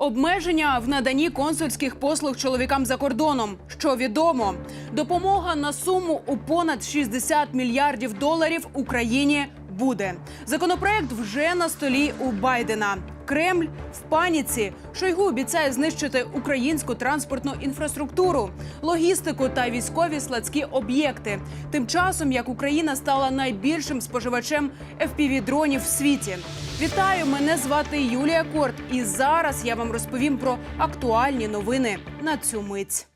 Обмеження в наданні консульських послуг чоловікам за кордоном. Що відомо, допомога на суму у понад 60 мільярдів доларів Україні буде. Законопроект вже на столі у Байдена. Кремль в паніці. Шойгу обіцяє знищити українську транспортну інфраструктуру, логістику та військові складські об'єкти. Тим часом як Україна стала найбільшим споживачем fpv дронів в світі. Вітаю! Мене звати Юлія Корт, і зараз я вам розповім про актуальні новини на цю мить.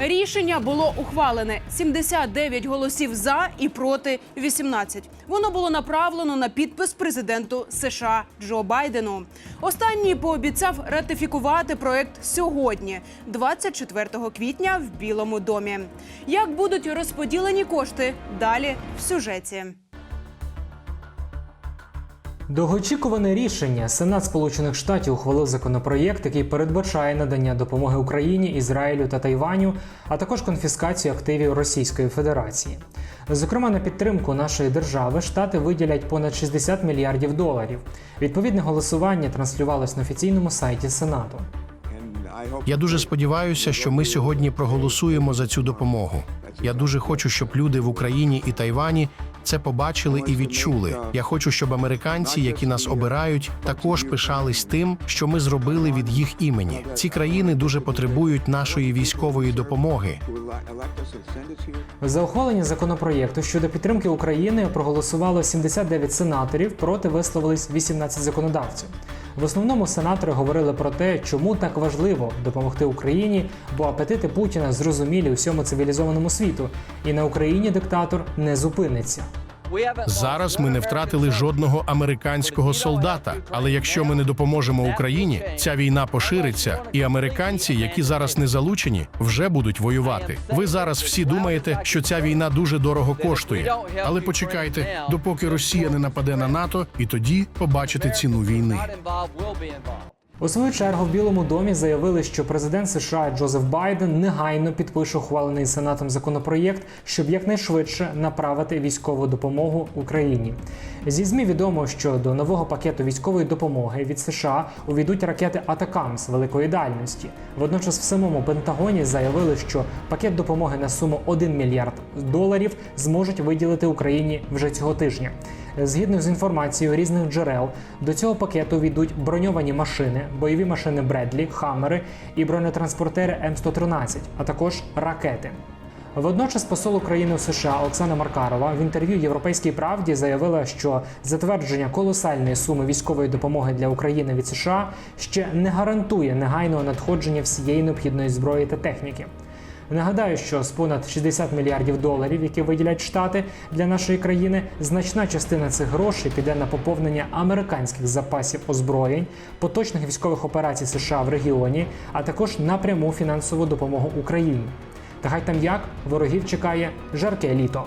Рішення було ухвалене 79 голосів за і проти 18. Воно було направлено на підпис президенту США Джо Байдену. Останній пообіцяв ратифікувати проект сьогодні, 24 квітня, в Білому домі. Як будуть розподілені кошти? Далі в сюжеті. Довгоочікуване рішення Сенат Сполучених Штатів ухвалив законопроєкт, який передбачає надання допомоги Україні, Ізраїлю та Тайваню, а також конфіскацію активів Російської Федерації. Зокрема, на підтримку нашої держави штати виділять понад 60 мільярдів доларів. Відповідне голосування транслювалось на офіційному сайті Сенату. Я дуже сподіваюся, що ми сьогодні проголосуємо за цю допомогу. Я дуже хочу, щоб люди в Україні і Тайвані це побачили і відчули. Я хочу, щоб американці, які нас обирають, також пишались тим, що ми зробили від їх імені. Ці країни дуже потребують нашої військової допомоги. За ухвалення законопроєкту щодо підтримки України проголосувало 79 сенаторів, проти висловились 18 законодавців. В основному сенатори говорили про те, чому так важливо допомогти Україні, бо апетити Путіна зрозумілі усьому цивілізованому світу, і на Україні диктатор не зупиниться. Зараз ми не втратили жодного американського солдата. Але якщо ми не допоможемо Україні, ця війна пошириться, і американці, які зараз не залучені, вже будуть воювати. Ви зараз всі думаєте, що ця війна дуже дорого коштує. Але почекайте, допоки Росія не нападе на НАТО, і тоді побачите ціну війни. У свою чергу в Білому домі заявили, що президент США Джозеф Байден негайно підпише ухвалений сенатом законопроєкт, щоб якнайшвидше направити військову допомогу Україні. Зі змі відомо, що до нового пакету військової допомоги від США увійдуть ракети Атакамс великої дальності. Водночас в самому Пентагоні заявили, що пакет допомоги на суму 1 мільярд доларів зможуть виділити Україні вже цього тижня. Згідно з інформацією різних джерел, до цього пакету війдуть броньовані машини, бойові машини Бредлі, Хаммери і бронетранспортери М113, а також ракети. Водночас посол України у США Оксана Маркарова в інтерв'ю Європейській правді заявила, що затвердження колосальної суми військової допомоги для України від США ще не гарантує негайного надходження всієї необхідної зброї та техніки. Нагадаю, що з понад 60 мільярдів доларів, які виділять штати для нашої країни, значна частина цих грошей піде на поповнення американських запасів озброєнь, поточних військових операцій США в регіоні, а також на пряму фінансову допомогу Україні. Та хай там як ворогів чекає жарке літо.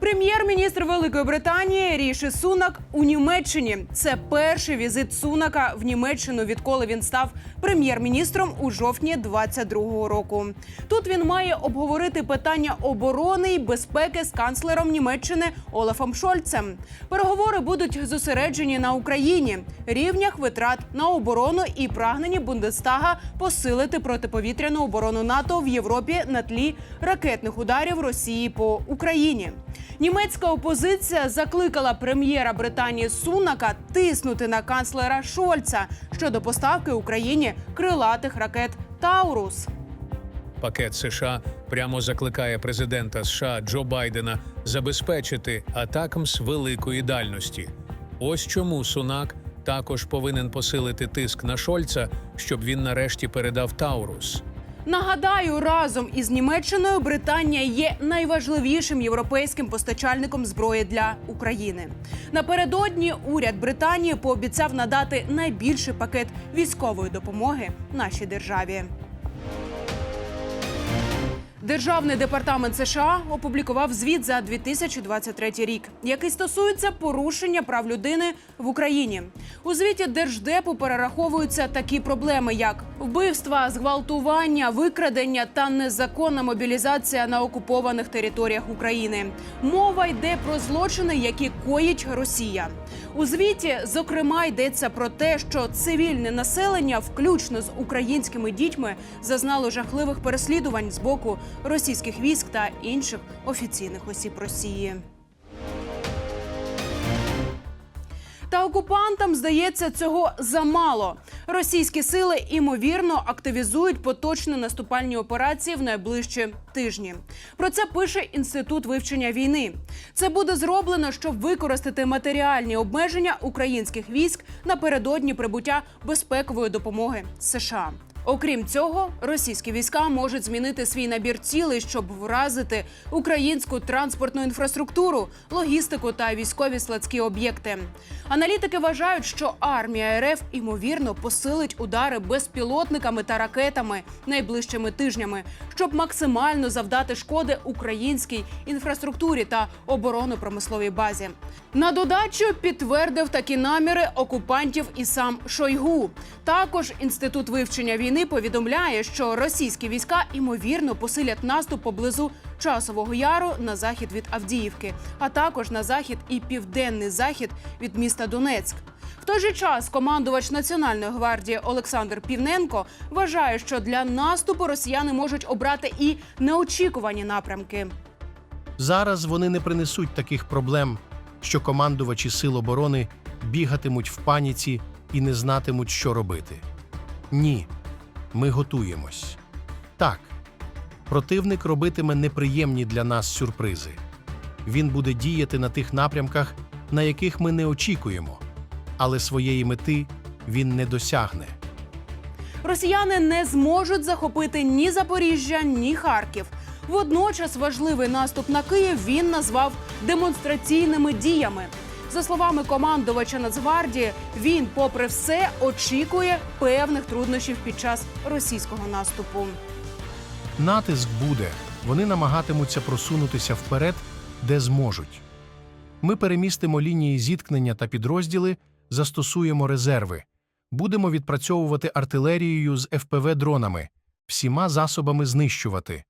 Прем'єр-міністр Великої Британії Ріші Сунак у Німеччині. Це перший візит Сунака в Німеччину, відколи він став прем'єр-міністром у жовтні 22-го року. Тут він має обговорити питання оборони і безпеки з канцлером Німеччини Олафом Шольцем. Переговори будуть зосереджені на Україні, рівнях витрат на оборону і прагненні Бундестага посилити протиповітряну оборону НАТО в Європі на тлі ракетних ударів Росії по Україні. Німецька опозиція закликала прем'єра Британії Сунака тиснути на канцлера Шольца щодо поставки Україні крилатих ракет Таурус. Пакет США прямо закликає президента США Джо Байдена забезпечити атакамс великої дальності. Ось чому Сунак також повинен посилити тиск на Шольца, щоб він нарешті передав Таурус. Нагадаю, разом із Німеччиною Британія є найважливішим європейським постачальником зброї для України. Напередодні уряд Британії пообіцяв надати найбільший пакет військової допомоги нашій державі. Державний департамент США опублікував звіт за 2023 рік, який стосується порушення прав людини в Україні. У звіті держдепу перераховуються такі проблеми, як вбивства, зґвалтування, викрадення та незаконна мобілізація на окупованих територіях України. Мова йде про злочини, які коїть Росія. У звіті, зокрема, йдеться про те, що цивільне населення, включно з українськими дітьми, зазнало жахливих переслідувань з боку російських військ та інших офіційних осіб Росії. Та окупантам здається цього замало. Російські сили імовірно активізують поточні наступальні операції в найближчі тижні. Про це пише інститут вивчення війни. Це буде зроблено, щоб використати матеріальні обмеження українських військ напередодні прибуття безпекової допомоги США. Окрім цього, російські війська можуть змінити свій набір цілей, щоб вразити українську транспортну інфраструктуру, логістику та військові складські об'єкти. Аналітики вважають, що армія РФ імовірно посилить удари безпілотниками та ракетами найближчими тижнями, щоб максимально завдати шкоди українській інфраструктурі та оборонно-промисловій базі. На додачу підтвердив такі наміри окупантів і сам Шойгу. Також інститут вивчення війни повідомляє, що російські війська імовірно посилять наступ поблизу часового яру на захід від Авдіївки, а також на захід і південний захід від міста Донецьк. В той же час командувач Національної гвардії Олександр Півненко вважає, що для наступу росіяни можуть обрати і неочікувані напрямки. Зараз вони не принесуть таких проблем, що командувачі сил оборони бігатимуть в паніці і не знатимуть, що робити. Ні, ми готуємось. Так, противник робитиме неприємні для нас сюрпризи. Він буде діяти на тих напрямках, на яких ми не очікуємо, але своєї мети він не досягне. Росіяни не зможуть захопити ні Запоріжжя, ні Харків. Водночас важливий наступ на Київ він назвав демонстраційними діями. За словами командувача Нацгвардії, він, попри все, очікує певних труднощів під час російського наступу. Натиск буде, вони намагатимуться просунутися вперед, де зможуть. Ми перемістимо лінії зіткнення та підрозділи, застосуємо резерви, будемо відпрацьовувати артилерією з ФПВ-дронами, всіма засобами знищувати.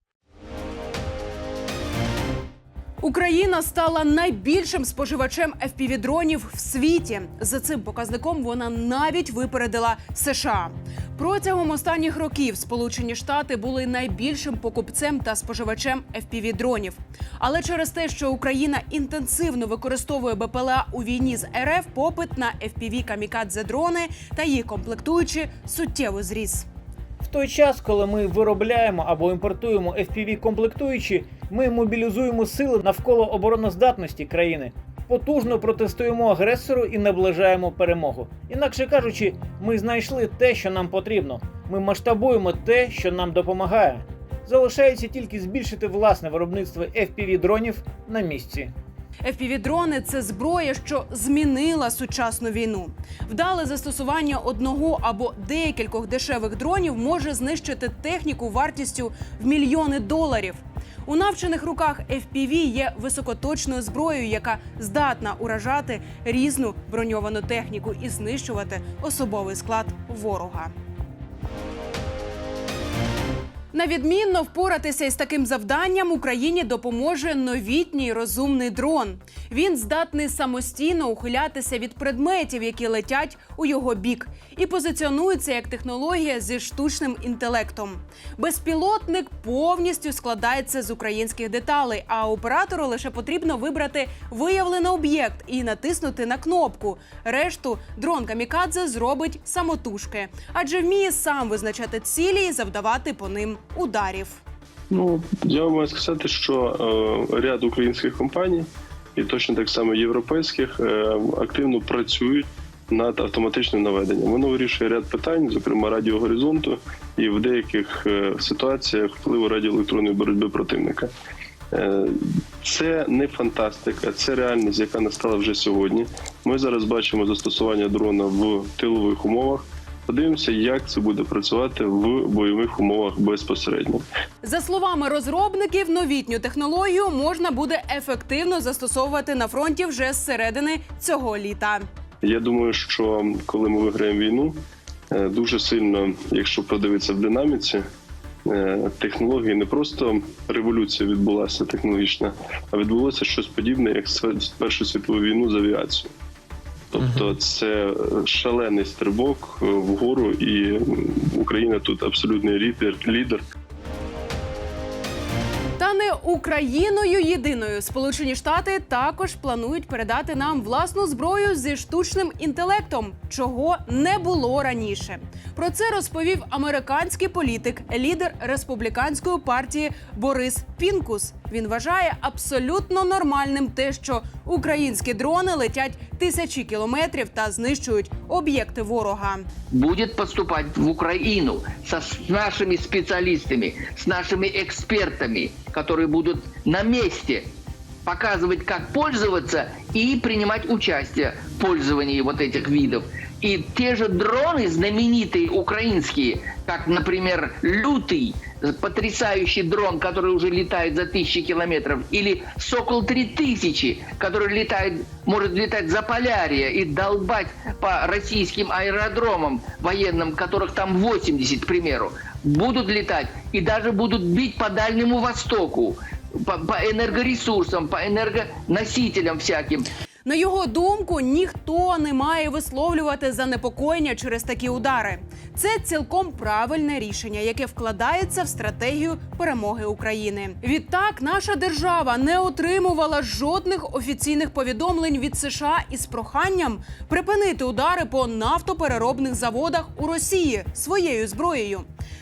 Україна стала найбільшим споживачем FPV-дронів в світі. За цим показником вона навіть випередила США. Протягом останніх років Сполучені Штати були найбільшим покупцем та споживачем FPV-дронів. Але через те, що Україна інтенсивно використовує БПЛА у війні з РФ, попит на FPV камікадзе дрони та їх комплектуючі суттєво зріс. В той час, коли ми виробляємо або імпортуємо FPV комплектуючі, ми мобілізуємо сили навколо обороноздатності країни, потужно протистоїмо агресору і наближаємо перемогу. Інакше кажучи, ми знайшли те, що нам потрібно. Ми масштабуємо те, що нам допомагає. Залишається тільки збільшити власне виробництво FPV дронів на місці. FPV-дрони – це зброя, що змінила сучасну війну. Вдале застосування одного або декількох дешевих дронів може знищити техніку вартістю в мільйони доларів. У навчених руках FPV є високоточною зброєю, яка здатна уражати різну броньовану техніку і знищувати особовий склад ворога. На відмінно впоратися із таким завданням Україні допоможе новітній розумний дрон. Він здатний самостійно ухилятися від предметів, які летять у його бік, і позиціонується як технологія зі штучним інтелектом. Безпілотник повністю складається з українських деталей, а оператору лише потрібно вибрати виявлений об'єкт і натиснути на кнопку. Решту дрон камікадзе зробить самотужки, адже вміє сам визначати цілі і завдавати по ним ударів. Ну, я маю сказати, що е, ряд українських компаній, і точно так само європейських, е, активно працюють над автоматичним наведенням. Воно вирішує ряд питань, зокрема радіогоризонту, і в деяких е, ситуаціях впливу радіоелектронної боротьби противника. Е, Це не фантастика, це реальність, яка настала вже сьогодні. Ми зараз бачимо застосування дрона в тилових умовах. Подивимося, як це буде працювати в бойових умовах безпосередньо. За словами розробників, новітню технологію можна буде ефективно застосовувати на фронті вже з середини цього літа. Я думаю, що коли ми виграємо війну, е, дуже сильно, якщо подивитися в динаміці, е, технології не просто революція відбулася технологічна, а відбулося щось подібне, як Першу світову війну з авіацією. Тобто, це шалений стрибок е, вгору, і Україна тут абсолютний лідер. лідер. Та не Україною єдиною Сполучені Штати також планують передати нам власну зброю зі штучним інтелектом, чого не було раніше. Про це розповів американський політик, лідер республіканської партії Борис Пінкус. Він вважає абсолютно нормальним те, що українські дрони летять тисячі кілометрів та знищують об'єкти ворога. будет поступать в Украину со, с нашими специалистами, с нашими экспертами, которые будут на месте показывать, как пользоваться и принимать участие в пользовании вот этих видов. И те же дроны знаменитые украинские, как, например, «Лютый», потрясающий дрон, который уже летает за тысячи километров, или «Сокол 3000», который летает, может летать за Полярия и долбать по российским аэродромам военным, которых там 80, к примеру, будут летать и даже будут бить по Дальнему Востоку, по, по энергоресурсам, по энергоносителям всяким. На його думку, ніхто не має висловлювати занепокоєння через такі удари. Це цілком правильне рішення, яке вкладається в стратегію перемоги України. Відтак, наша держава не отримувала жодних офіційних повідомлень від США із проханням припинити удари по нафтопереробних заводах у Росії своєю зброєю.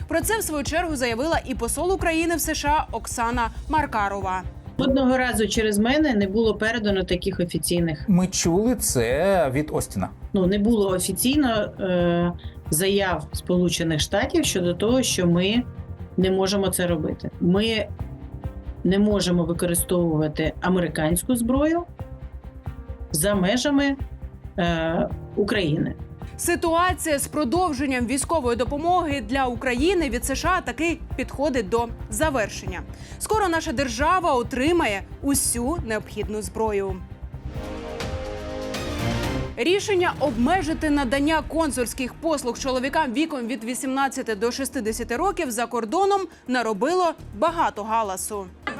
Про це в свою чергу заявила і посол України в США Оксана Маркарова. Одного разу через мене не було передано таких офіційних. Ми чули це від Остіна. Ну не було офіційно е, заяв Сполучених Штатів щодо того, що ми не можемо це робити. Ми не можемо використовувати американську зброю за межами е, України. Ситуація з продовженням військової допомоги для України від США таки підходить до завершення. Скоро наша держава отримає усю необхідну зброю. Рішення обмежити надання консульських послуг чоловікам віком від 18 до 60 років за кордоном наробило багато галасу. К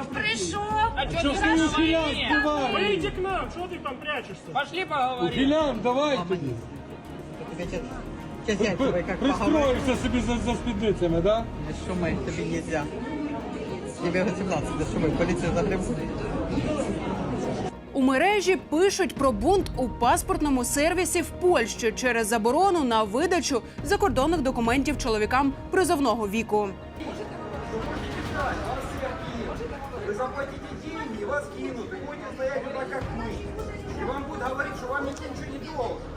нам, что ты там прячешься? Пошли поговорим. Ухилян, давай тоді Пристроївся собі за, за спідницями, да? Шумы, тебе нельзя. Тебе 18, да шумы, полиция загребут. У мережі пишуть про бунт у паспортному сервісі в Польщі через заборону на видачу закордонних документів чоловікам призовного віку. Вы заплатите деньги, вас кинут, и будете стоять вот так, как мы. И вам будут говорить, что вам никто ничего не должен.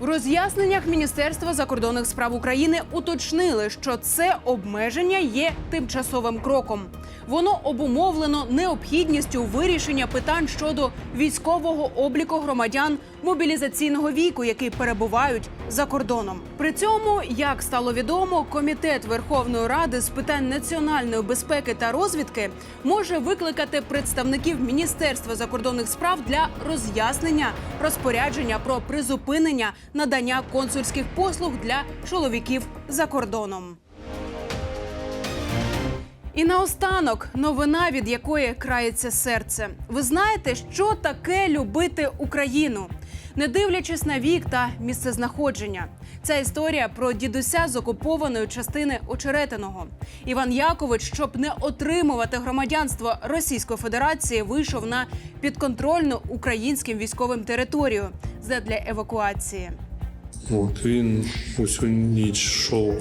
В роз'ясненнях Міністерства закордонних справ України уточнили, що це обмеження є тимчасовим кроком. Воно обумовлено необхідністю вирішення питань щодо військового обліку громадян мобілізаційного віку, які перебувають за кордоном. При цьому, як стало відомо, комітет Верховної Ради з питань національної безпеки та розвідки може викликати представників Міністерства закордонних справ для роз'яснення розпорядження про призупинення надання консульських послуг для чоловіків за кордоном. І наостанок новина, від якої крається серце. Ви знаєте, що таке любити Україну, не дивлячись на вік та місцезнаходження. Ця історія про дідуся з окупованої частини Очеретиного. Іван Якович, щоб не отримувати громадянство Російської Федерації, вийшов на підконтрольну українським військовим територію задля евакуації. От він усю ніч йшов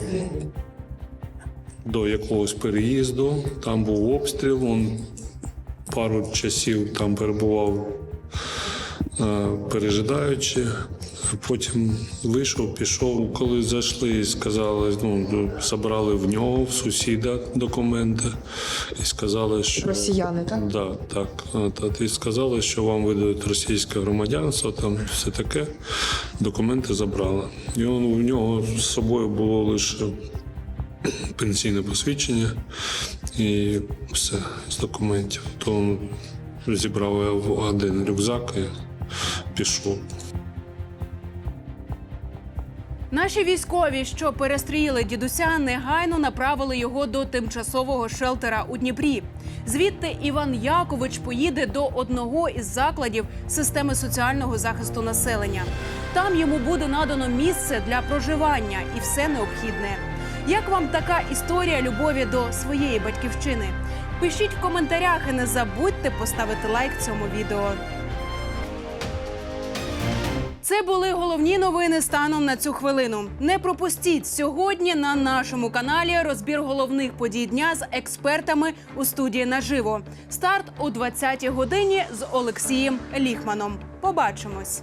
до якогось переїзду, там був обстріл, він пару часів там перебував, е, пережидаючи. Потім вийшов, пішов. Коли зайшли, сказали, ну, забрали в нього, в сусіда документи і сказали, що Росіяни, так? Да, так. От, і сказали, що вам видають російське громадянство, там все таке. Документи забрали. І он, у нього з собою було лише пенсійне посвідчення і все з документів. То він зібрав один рюкзак і пішов. Наші військові, що перестріли дідуся, негайно направили його до тимчасового шелтера у Дніпрі. Звідти Іван Якович поїде до одного із закладів системи соціального захисту населення. Там йому буде надано місце для проживання і все необхідне. Як вам така історія любові до своєї батьківщини? Пишіть в коментарях і не забудьте поставити лайк цьому відео. Це були головні новини станом на цю хвилину. Не пропустіть сьогодні на нашому каналі розбір головних подій дня з експертами у студії наживо. Старт о 20-й годині з Олексієм Ліхманом. Побачимось.